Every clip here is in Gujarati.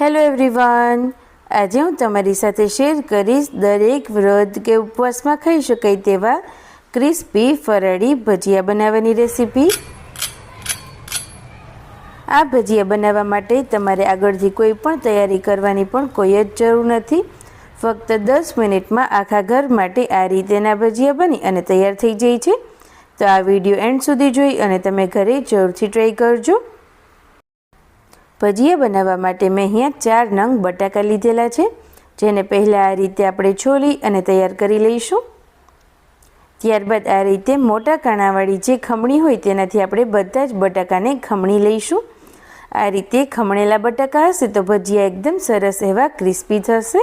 હેલો એવરીવન આજે હું તમારી સાથે શેર કરીશ દરેક વ્રત કે ઉપવાસમાં ખાઈ શકાય તેવા ક્રિસ્પી ફરાળી ભજીયા બનાવવાની રેસીપી આ ભજીયા બનાવવા માટે તમારે આગળથી કોઈ પણ તૈયારી કરવાની પણ કોઈ જ જરૂર નથી. ફક્ત દસ મિનિટમાં આખા ઘર માટે આ રીતેના ભજીયા બની અને તૈયાર થઈ જાય છે. તો આ વીડિયો એન્ડ સુધી જોઈ અને તમે ઘરે જરૂરથી ટ્રાય કરજો. ભજીયા બનાવવા માટે મેં અહીંયા ચાર નંગ બટાકા લીધેલા છે, જેને પહેલાં આ રીતે આપણે છોલી અને તૈયાર કરી લઈશું. ત્યારબાદ આ રીતે મોટા કાણાવાળી જે ખમણી હોય તેનાથી આપણે બધા જ બટાકાને ખમણી લઈશું. આ રીતે ખમણેલા બટાકા હશે તો ભજીયા એકદમ સરસ એવા ક્રિસ્પી થશે.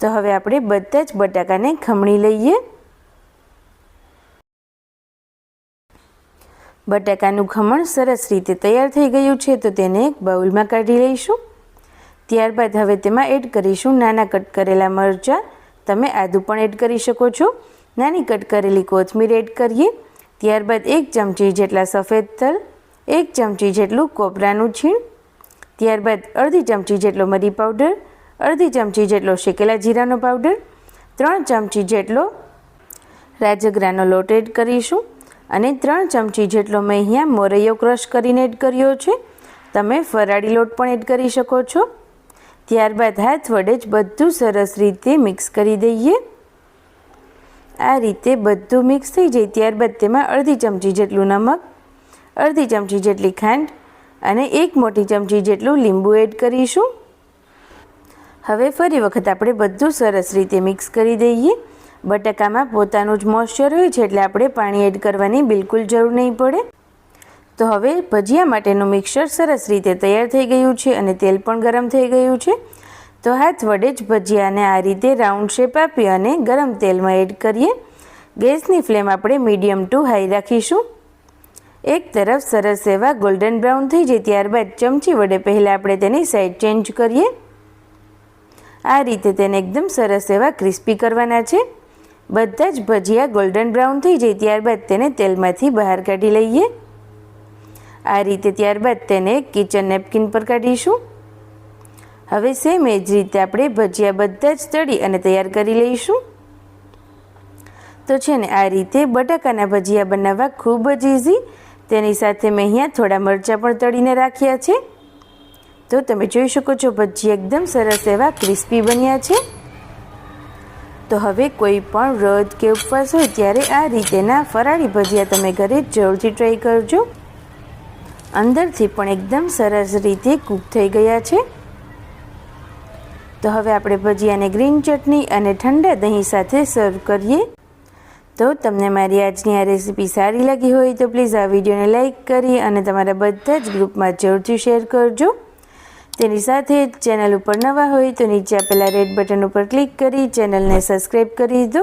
તો હવે આપણે બધા જ બટાકાને ખમણી લઈએ. બટાકાનું ખમણ સરસ રીતે તૈયાર થઈ ગયું છે, તો તેને એક બાઉલમાં કાઢી લઈશું. ત્યારબાદ હવે તેમાં એડ કરીશું નાના કટ કરેલા મરચાં. તમે આદું પણ એડ કરી શકો છો. નાની કટ કરેલી કોથમીર એડ કરીએ. ત્યારબાદ એક ચમચી જેટલા સફેદ તલ, એક ચમચી જેટલું કોપરાનું છીણ. ત્યારબાદ અડધી ચમચી જેટલો મરી પાવડર, અડધી ચમચી જેટલો શેકેલા જીરાનો પાવડર, ત્રણ ચમચી જેટલો રાજગરાનો લોટ એડ કરીશું. અને ત્રણ ચમચી જેટલો મેં અહીંયા મોરૈયો ક્રશ કરીને એડ કર્યો છે. તમે ફરાળી લોટ પણ એડ કરી શકો છો. ત્યારબાદ હાથ વડે જ બધું સરસ રીતે મિક્સ કરી દઈએ. આ રીતે બધું મિક્સ થઈ જાય ત્યારબાદ તેમાં અડધી ચમચી જેટલું નમક, અડધી ચમચી જેટલી ખાંડ અને એક મોટી ચમચી જેટલું લીંબુ એડ કરીશું. હવે ફરી વખત આપણે બધું સરસ રીતે મિક્સ કરી દઈએ. બટાકામાં પોતાનું જ મોઇશ્ચર હોય છે એટલે આપણે પાણી એડ કરવાની બિલકુલ જરૂર નહીં પડે. તો હવે ભજીયા માટેનું મિક્સર સરસ રીતે તૈયાર થઈ ગયું છે અને તેલ પણ ગરમ થઈ ગયું છે. તો હાથ વડે જ ભજીયાને આ રીતે રાઉન્ડ શેપ આપી અને ગરમ તેલમાં એડ કરીએ. ગેસની ફ્લેમ આપણે મીડિયમ ટુ હાઈ રાખીશું. એક તરફ સરસ એવા ગોલ્ડન બ્રાઉન થઈ જાય ત્યારબાદ ચમચી વડે પહેલાં આપણે તેની સાઈડ ચેન્જ કરીએ. આ રીતે તેને એકદમ સરસ એવા ક્રિસ્પી કરવાના છે. બધા જ ભજીયા ગોલ્ડન બ્રાઉન થઈ જાય ત્યારબાદ તેને તેલમાંથી બહાર કાઢી લઈએ. આ રીતે ત્યારબાદ તેને કિચન નેપકિન પર કાઢીશું. હવે સેમ એ જ રીતે આપણે ભજીયા બધા જ તળી અને તૈયાર કરી લઈશું. તો છે ને, આ રીતે બટાકાના ભજીયા બનાવવા ખૂબ જ ઇઝી તેની સાથે મેં અહીંયા થોડા મરચાં પણ તળીને રાખ્યા છે. તો તમે જોઈ શકો છો, ભજીયા એકદમ સરસ એવા ક્રિસ્પી બન્યા છે. તો હવે કોઈ પણ વ્રત કે ઉપવાસ હોય ત્યારે આ રીતેના ફરાળી ભજીયા તમે ઘરે જરૂરથી ટ્રાય કરજો. અંદરથી પણ એકદમ સરસ રીતે કૂક થઈ ગયા છે. તો હવે આપણે ભજીયાને ગ્રીન ચટણી અને ઠંડા દહીં સાથે સર્વ કરીએ. તો તમને મારી આજની આ રેસીપી સારી લાગી હોય તો પ્લીઝ આ વિડીયોને લાઇક કરી અને તમારા બધા જ ગ્રુપમાં જરૂરથી શેર કરજો. તેની સાથે ચેનલ ઉપર નવા હોય તો નીચે આપેલા રેડ બટન ઉપર ક્લિક કરી ચેનલને સબસ્ક્રાઈબ કરી દો.